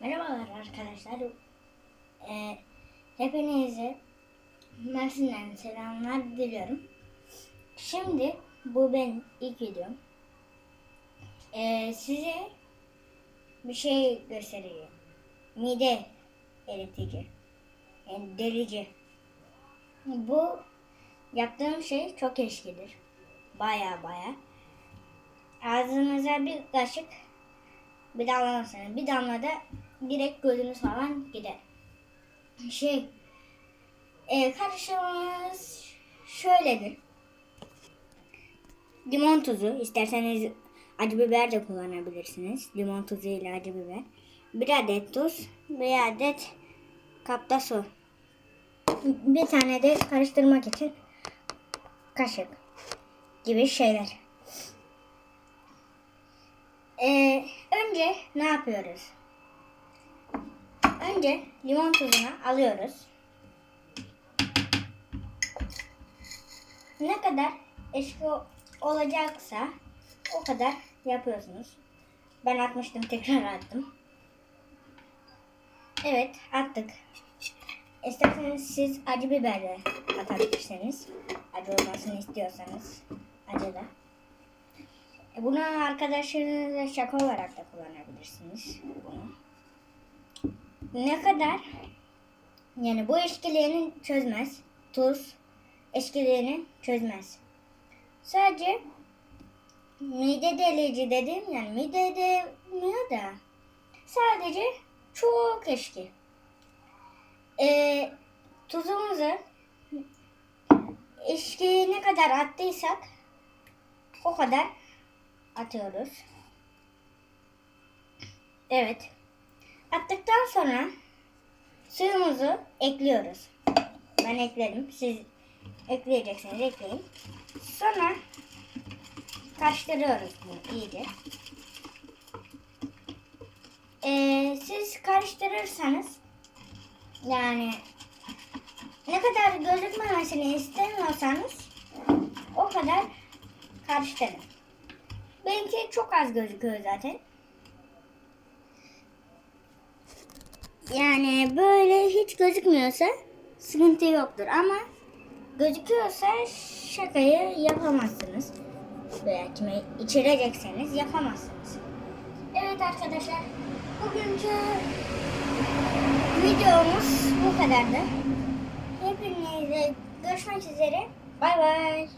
Merhabalar arkadaşlar. Ee, hepinize Mersin'den selamlar diliyorum. Şimdi bu benim ilk videom. Ee, size bir şey göstereceğim. Mide eritici. Yani delici. Bu yaptığım şey çok eskidir. Baya baya. Ağzınıza bir kaşık bir damlamasına bir damla da direkt gözünüz falan gider. Şey e, karışımımız şöyledir. Limon tuzu isterseniz acı biber de kullanabilirsiniz. Limon tuzu ile acı biber. Bir adet tuz, bir adet kapta su. Bir tane de karıştırmak için kaşık gibi şeyler. Ee, önce ne yapıyoruz? Önce limon tuzunu alıyoruz. Ne kadar eşki olacaksa o kadar yapıyorsunuz. Ben atmıştım tekrar attım. Evet attık. İsterseniz siz acı biber de atabilirsiniz. Acı olmasını istiyorsanız acı da. E, Bunu arkadaşlarınızla şaka olarak da kullanabilirsiniz. Bunu. Ne kadar yani bu eşkilerini çözmez. Tuz eşkilerini çözmez. Sadece mide delici dedim yani mide demiyor da sadece çok eşki. E, tuzumuzu eşki ne kadar attıysak o kadar atıyoruz. Evet. Attıktan sonra suyumuzu ekliyoruz. Ben ekledim. Siz ekleyeceksiniz ekleyin. Sonra karıştırıyoruz bunu iyice. Ee, siz karıştırırsanız yani ne kadar gözükmemesini istemiyorsanız o kadar karıştırın. Benimki çok az gözüküyor zaten. Yani böyle hiç gözükmüyorsa sıkıntı yoktur ama gözüküyorsa şakayı yapamazsınız. Veya kime içirecekseniz yapamazsınız. Evet arkadaşlar bugünkü videomuz bu kadardı. Hepinize görüşmek üzere. Bay bay.